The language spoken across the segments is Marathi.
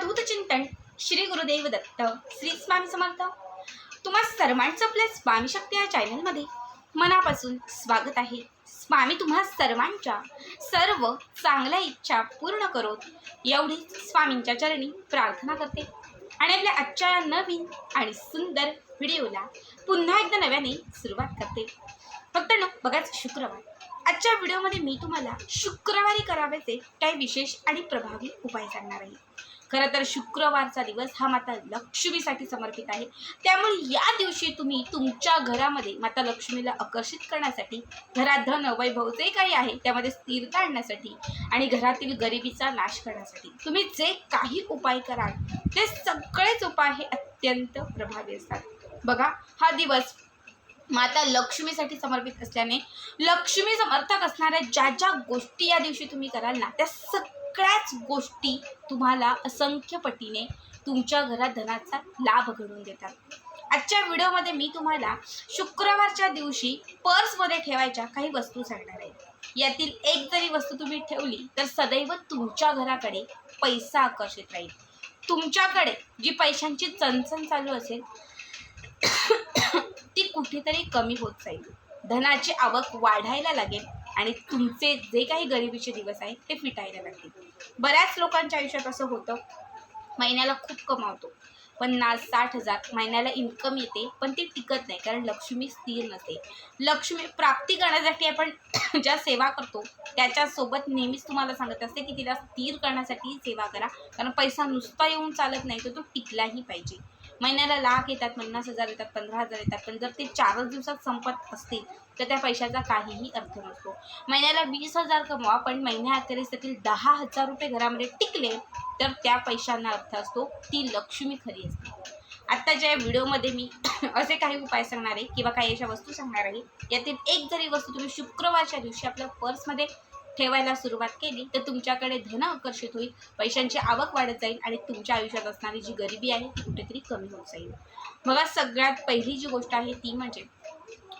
अवधूत चिंतन श्री गुरुदेव दत्त श्री स्वामी समर्थ. तुम्हा सर्वांचं आपल्या स्वामी शक्ती या चॅनलमध्ये मनापासून स्वागत आहे. स्वामी तुम्हा सर्वांच्या सर्व चांगल्या इच्छा पूर्ण करोत एवढी स्वामींच्या चरणी प्रार्थना करते. आणि आपल्या आजच्या नवीन आणि सुंदर व्हिडिओला पुन्हा एकदा नव्याने सुरुवात करते. फक्त न बघाच शुक्रवार. आजच्या व्हिडिओमध्ये मी तुम्हाला शुक्रवारी करावयाचे काही विशेष आणि प्रभावी उपाय सांगणार आहे. खरं तर शुक्रवारचा दिवस हा माता लक्ष्मीसाठी समर्पित आहे. त्यामुळे या दिवशी तुम्ही तुमच्या घरामध्ये माता लक्ष्मीला आकर्षित करण्यासाठी घरात धन वैभव जे काही आहे त्यामध्ये स्थिरता आणण्यासाठी आणि घरातील गरिबीचा नाश करण्यासाठी तुम्ही जे काही उपाय कराल ते सगळेच उपाय हे अत्यंत प्रभावी असतात. बघा हा दिवस माता लक्ष्मीसाठी समर्पित असल्याने लक्ष्मी समर्थक असणाऱ्या ज्या ज्या गोष्टी या दिवशी तुम्ही कराल ना त्या सगळ्याच गोष्टी तुम्हाला असंख्य पटीने तुमच्या घरात धनाचा लाभ घडवून देतात. आजच्या व्हिडिओमध्ये मी तुम्हाला शुक्रवारच्या दिवशी पर्समध्ये ठेवायच्या काही वस्तू सांगणार आहे. यातील एक जरी वस्तू तुम्ही ठेवली तर सदैव तुमच्या घराकडे पैसा आकर्षित राहील. तुमच्याकडे जी पैशांची चणचण चालू असेल ती कुठेतरी कमी होत जाईल. धनाची आवक वाढायला लागेल आणि तुमचे जे काही गरिबीचे दिवस आहेत ते फिटायला लागतील. बऱ्याच लोकांच्या आयुष्यात असं होतं महिन्याला खूप कमावतो. पन्नास साठ हजार महिन्याला इन्कम येते पण ती टिकत नाही कारण लक्ष्मी स्थिर नसते. लक्ष्मी प्राप्ती करण्यासाठी आपण ज्या सेवा करतो त्याच्यासोबत नेहमीच तुम्हाला सांगत असते की तिला स्थिर करण्यासाठी सेवा करा. कारण पैसा नुसता येऊन चालत नाही तर तो टिकलाही पाहिजे. महिन्याला लाख येतात पन्नास हजार येतात पंधरा हजार येतात पण जर ते चारच दिवसात संपत असतील तर त्या पैशाचा काहीही अर्थ नसतो. महिन्याला वीस हजार कमवा पण महिन्याअखेरीस त्यातील दहा हजार रुपये घरामध्ये टिकले तर त्या पैशांना अर्थ असतो ती लक्ष्मी खरी असते. आत्ताच्या या व्हिडिओमध्ये मी असे काही उपाय सांगणार आहे किंवा काही अशा वस्तू सांगणार आहे. यातील एक जरी वस्तू तुम्ही शुक्रवारच्या दिवशी आपल्या पर्समध्ये ठेवायला सुरुवात केली तर तुमच्याकडे धन आकर्षित होईल पैशांची आवक वाढत जाईल आणि तुमच्या आयुष्यात असणारी जी गरिबी आहे ती कुठेतरी कमी होत जाईल. बघा सगळ्यात पहिली जी गोष्ट आहे ती म्हणजे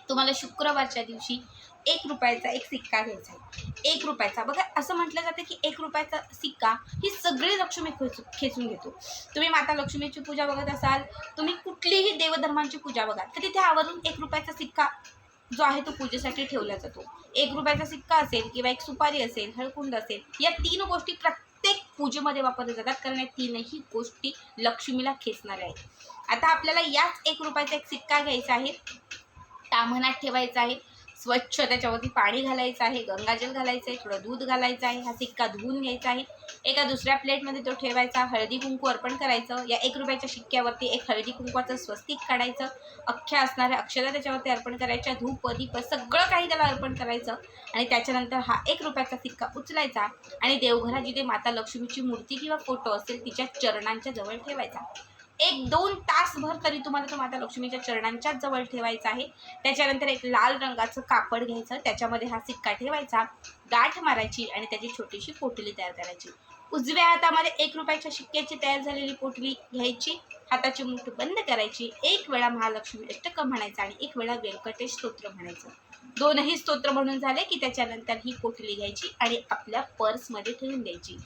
तुम्हाला शुक्रवारच्या दिवशी एक रुपयाचा एक सिक्का घ्यायचा आहे. एक रुपयाचा. बघा असं म्हटलं जातं की एक रुपयाचा सिक्का ही सगळी लक्ष्मी खेचू खेचून घेतो. तुम्ही माता लक्ष्मीची पूजा बघत असाल तुम्ही कुठलीही देवधर्मांची पूजा बघा तर तिथे आवर्जून एक रुपयाचा सिक्का जो आहे तो पूजेसाठी ठेवला जातो. एक रुपयाचा सिक्का असेल किंवा एक सुपारी असेल हळकुंड असेल या तीन गोष्टी प्रत्येक पूजेमध्ये वापरल्या जातात कारण या तीनही गोष्टी लक्ष्मीला खेचणाऱ्या आहेत. आता आपल्याला याच एक रुपयाचा एक सिक्का घ्यायचा आहे. ताम्हणात ठेवायचा आहे. स्वच्छ त्याच्यावरती पाणी घालायचं आहे गंगाजल घालायचं आहे थोडं दूध घालायचं आहे हा सिक्का धुवून घ्यायचा आहे. एका दुसऱ्या प्लेटमध्ये तो ठेवायचा हळदी कुंकू अर्पण करायचं. या एक रुपयाच्या शिक्क्यावरती एक हळदी कुंकवाचं स्वस्तिक काढायचं. अख्ख्या असणाऱ्या अक्षरा त्याच्यावरती अर्पण करायच्या. धूप दीप सगळं काही त्याला अर्पण करायचं. आणि त्याच्यानंतर हा एक रुपयाचा सिक्का उचलायचा. आणि देवघरात जिथे माता लक्ष्मीची मूर्ती किंवा फोटो असेल तिच्या चरणांच्या जवळ ठेवायचा. एक दोन तासभर तरी तुम्हाला तो माता लक्ष्मीच्या चरणांच्याच जवळ ठेवायचा आहे. त्याच्यानंतर एक लाल रंगाचं कापड घ्यायचं. त्याच्यामध्ये हा सिक्का ठेवायचा. गाठ मारायची आणि त्याची छोटीशी पोटली तयार करायची. उजव्या हातामध्ये एक रुपयाच्या शिक्क्याची तयार झालेली पोटली घ्यायची. हाताची मूठ बंद करायची. एक वेळा महालक्ष्मी अष्टकं म्हणायचं आणि एक वेळा व्यंकटेश स्तोत्र म्हणायचं. दोनही स्तोत्र म्हणून झाले की त्याच्यानंतर ही कोठली घ्यायची आणि आपल्या पर्समध्ये ठेवून द्यायची.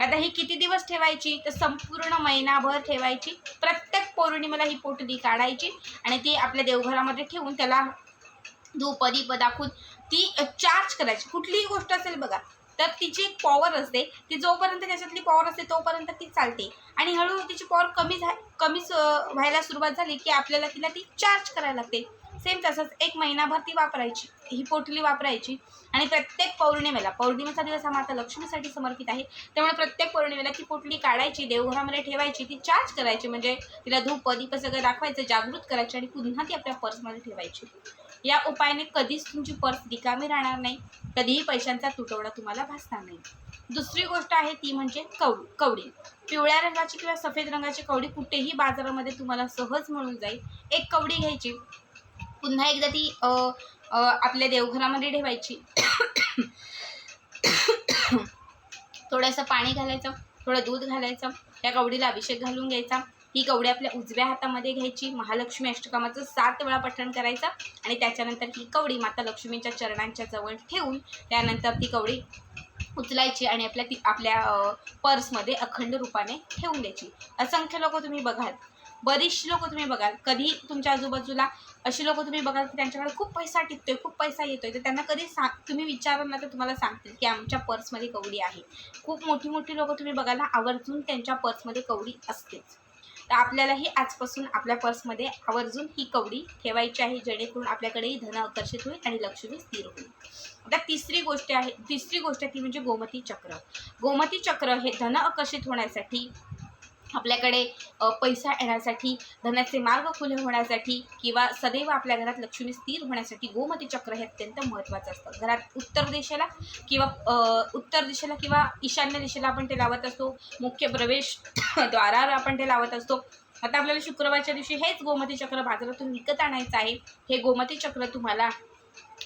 आता ही किती दिवस ठेवायची? तर संपूर्ण महिनाभर ठेवायची. प्रत्येक पौर्णिमेला ही पोटली काढायची आणि ती आपल्या देवघरामध्ये ठेवून त्याला धूप दीप दाखवून ती चार्ज करायची. कुठलीही गोष्ट असेल बघा तर तिची एक पॉवर असते. ती जोपर्यंत त्याच्यातली पॉवर असते तोपर्यंत ती चालते. आणि हळूहळू तिची पॉवर कमी झा कमी व्हायला सुरुवात झाली की आपल्याला तिला ती चार्ज करायला लागते. सेम तसंच एक महिनाभर ती वापरायची ही पोटली वापरायची आणि प्रत्येक पौर्णिमेला पौर्णिमेचा दिवस हा माता लक्ष्मीसाठी समर्पित आहे. त्यामुळे प्रत्येक पौर्णिमेला ती पोटली काढायची देवघरामध्ये ठेवायची ती चार्ज करायची. म्हणजे तिला धूप दीप सगळं दाखवायचं जागृत करायची आणि पुन्हा ती आपल्या पर्समध्ये ठेवायची. या उपायाने कधीच तुमची पर्स रिकामी राहणार नाही. कधीही पैशांचा तुटवडा तुम्हाला भासणार नाही. दुसरी गोष्ट आहे ती म्हणजे कवडी कवडी. पिवळ्या रंगाची किंवा सफेद रंगाची कवडी कुठेही बाजारामध्ये तुम्हाला सहज मिळून जाईल. एक कवडी घ्यायची पुन्हा एकदा ती आपल्या देवघरामध्ये ठेवायची. थोडंसं पाणी घालायचं थोडं दूध घालायचं त्या कवडीला अभिषेक घालून घ्यायचा. ही कवडी आपल्या उजव्या हातामध्ये घ्यायची. महालक्ष्मी अष्टकामाचं सात वेळा पठण करायचं आणि त्याच्यानंतर ही कवडी माता लक्ष्मीच्या चरणांच्या जवळ ठेवून त्यानंतर ती कवडी उचलायची आणि आपल्या ती आपल्या पर्समध्ये अखंड रूपाने ठेवून द्यायची. असंख्य लोक तुम्ही बघाल. बरीचशी लोक तुम्ही बघाल. कधी तुमच्या आजूबाजूला अशी लोक तुम्ही बघाल की त्यांच्याकडे खूप पैसा टिकतोय खूप पैसा येतोय तर त्यांना कधी सांग तुम्ही विचाराल ना तर तुम्हाला सांगतील की आमच्या पर्समध्ये कवडी आहे. खूप मोठी मोठी लोक तुम्ही बघाल आवर्जून त्यांच्या पर्समध्ये कवडी असतेच. तर आपल्यालाही आजपासून आपल्या पर्समध्ये आवर्जून ही कवडी ठेवायची आहे जेणेकरून आपल्याकडेही धन आकर्षित होईल आणि लक्ष्मी स्थिर होईल. आता तिसरी गोष्ट आहे तिसरी गोष्ट ती म्हणजे गोमती चक्र. गोमती चक्र हे धन आकर्षित होण्यासाठी आपल्याकडे पैसा येण्यासाठी धनाचे मार्ग खुले होण्यासाठी किंवा सदैव आपल्या घरात लक्ष्मी स्थिर होण्यासाठी गोमती चक्र हे अत्यंत महत्त्वाचं असतं. घरात उत्तर दिशेला किंवा उत्तर दिशेला किंवा ईशान्य दिशेला आपण ते लावत असतो. मुख्य प्रवेश द्वारावर आपण ते लावत असतो. आता आपल्याला शुक्रवारच्या दिवशी हेच गोमती चक्र बाजारातून विकत आणायचं आहे. हे गोमती चक्र तुम्हाला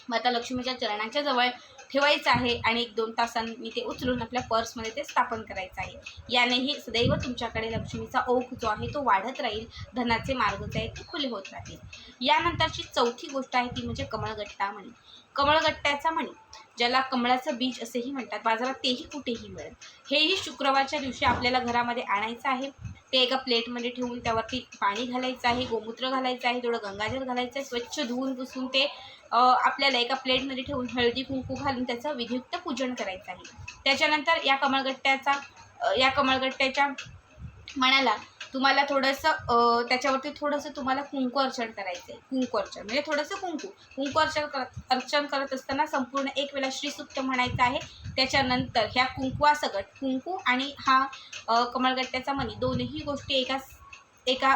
माता लक्ष्मीच्या चरणांच्या जवळ ठेवायचं आहे आणि एक दोन तासांनी ते उचलून आपल्या पर्समध्ये ते स्थापन करायचं आहे. यानेही सदैव तुमच्याकडे लक्ष्मीचा ओघ जो आहे तो वाढत राहील धनाचे मार्ग जे आहेत ते खुले होत राहतील. यानंतरची चौथी गोष्ट आहे ती म्हणजे कमळगट्टा म्हणे. कमळगट्ट्याचा म्हणे ज्याला कमळाचं बीज असेही म्हणतात बाजारात तेही कुठेही मिळेल हेही शुक्रवारच्या दिवशी आपल्याला घरामध्ये आणायचं आहे. ते एका प्लेटमध्ये ठेवून त्यावरती पाणी घालायचं आहे गोमूत्र घालायचं आहे थोडं गंगाजल घालायचं आहे स्वच्छ धुवून पुसून ते आपल्याला एका प्लेटमध्ये ठेवून हळदी कुंकू घालून त्याचं विधियुक्त पूजन करायचं आहे. त्याच्यानंतर या कमळगट्ट्याचा या कमळगट्ट्याच्या मनाला तुम्हाला थोडंसं त्याच्यावरती थोडंसं तुम्हाला कुंकू अर्चन करायचं आहे कुंकू अर्चन म्हणजे थोडंसं कुंकू. कुंकू अर्चन करत अर्चन करत असताना संपूर्ण एक वेळा श्रीसुक्त म्हणायचं आहे. त्याच्यानंतर ह्या कुंकुवासकट कुंकू आणि हा कमळगट्ट्याचा मणी दोनही गोष्टी एका एका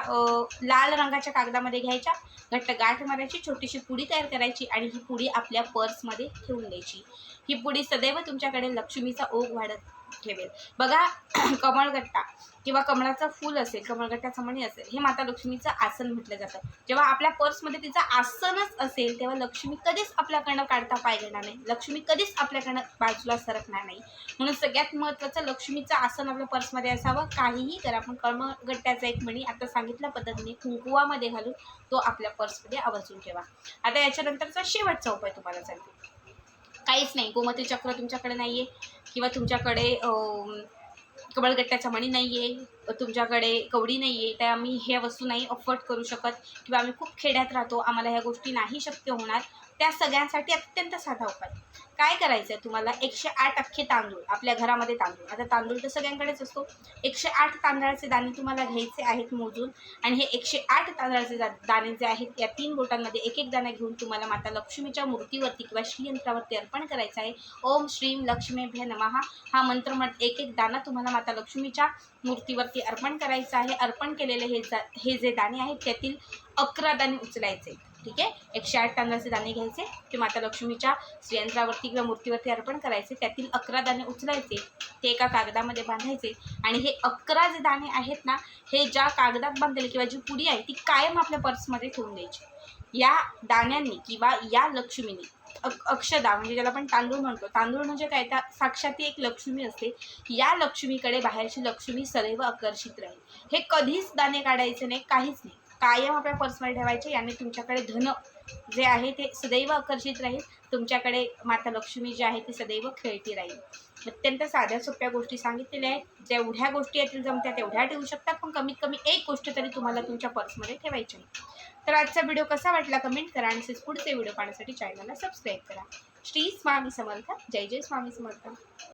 लाल रंगाच्या कागदामध्ये घ्यायच्या घट्ट गाठ मारायची छोटीशी पुडी तयार करायची आणि ही पुडी आपल्या पर्समध्ये ठेवून द्यायची. ही पुडी सदैव तुमच्याकडे लक्ष्मीचा ओघ वाढत ठेवेल. बघा कमळगट्टा किंवा कमळाचं फूल असेल कमळगट्टाचं मणी असेल हे माता लक्ष्मीचं आसन म्हटलं जातं. जेव्हा आपल्या पर्समध्ये तिचं आसनच असेल तेव्हा लक्ष्मी कधीच आपल्याकडनं काढता पाय घेणार नाही. लक्ष्मी कधीच आपल्याकडनं बाजूला सरकणार नाही. म्हणून सगळ्यात महत्त्वाचं लक्ष्मीचं आसन आपल्या पर्समध्ये असावं. काहीही करा पण कमळगट्ट्याचा एक मणी आता सांगितल्या पद्धतीने कुंकुवामध्ये घालून तो आपल्या पर्समध्ये आवर्जून ठेवा. आता याच्यानंतरचा शेवटचा उपाय तुम्हाला सांगते. काहीच नाही. गोमती चक्र तुमच्याकडे नाही आहे किंवा तुमच्याकडे कबळगट्ट्याचा मणी नाही आहे तुमच्याकडे कवडी नाही आहे त्या आम्ही ह्या वस्तू नाही अफोर्ड करू शकत किंवा आम्ही खूप खेड्यात राहतो. आम्हाला ह्या गोष्टी नाही शक्य होणार. त्या सगळ्यांसाठी अत्यंत साधा उपाय. काय करायचं आहे तुम्हाला? एकशे आठ अख्खे तांदूळ आपल्या घरामध्ये तांदूळ. आता तांदूळ तर सगळ्यांकडेच असतो. एकशे आठ तांदळाचे दाणे तुम्हाला घ्यायचे आहेत मोजून आणि हे एकशे आठ तांदळाचे दा दाणे जे आहेत या तीन बोटांमध्ये एक एक दाणा घेऊन तुम्हाला माता लक्ष्मीच्या मूर्तीवरती किंवा श्रीयंत्रावरती अर्पण करायचं आहे. ओम श्रीम लक्ष्मीभ्य नमः. हा मंत्र म्हणत एक एक दाणा तुम्हाला माता लक्ष्मीच्या मूर्तीवरती अर्पण करायचं आहे. अर्पण केलेले हे जा हे जे दाणे आहेत त्यातील अकरा दाणे उचलायचे ठीक आहे? एकशे आठ तांदळाचे दाणे घ्यायचे ते माता लक्ष्मीच्या श्रीयंत्रावरती किंवा मूर्तीवरती अर्पण करायचे. त्यातील अकरा दाणे उचलायचे ते एका कागदामध्ये बांधायचे. आणि हे अकरा जे दाणे आहेत ना हे ज्या कागदात बांधलेले किंवा जी पुडी आहे ती कायम आपल्या पर्समध्ये ठेवून द्यायची. या दाण्यांनी किंवा या लक्ष्मीने अक्षदा म्हणजे ज्याला आपण तांदूळ म्हणतो. तांदूळ म्हणजे काय? त्या साक्षात ती एक लक्ष्मी असते. या लक्ष्मीकडे बाहेरची लक्ष्मी सदैव आकर्षित राहील. हे कधीच दाणे काढायचे नाही काहीच नाही. कायम आपल्या पर्समध्ये ठेवायचे. याने तुमच्याकडे धन जे आहे ते सदैव आकर्षित राहील. तुमच्याकडे माता लक्ष्मी जी आहे ती सदैव खेळती राहील. अत्यंत साध्या सोप्या गोष्टी सांगितलेल्या आहेत. जेवढ्या गोष्टी यातील जमत्या तेवढ्या ठेवू शकतात पण कमीत कमी एक गोष्ट तरी तुम्हाला तुमच्या पर्समध्ये ठेवायची आहे. तर आजचा व्हिडिओ कसा वाटला कमेंट करा आणि पुढचे व्हिडिओ पाहण्यासाठी चॅनलला सबस्क्राईब करा. श्री स्वामी समर्थ. जय जय स्वामी समर्थ.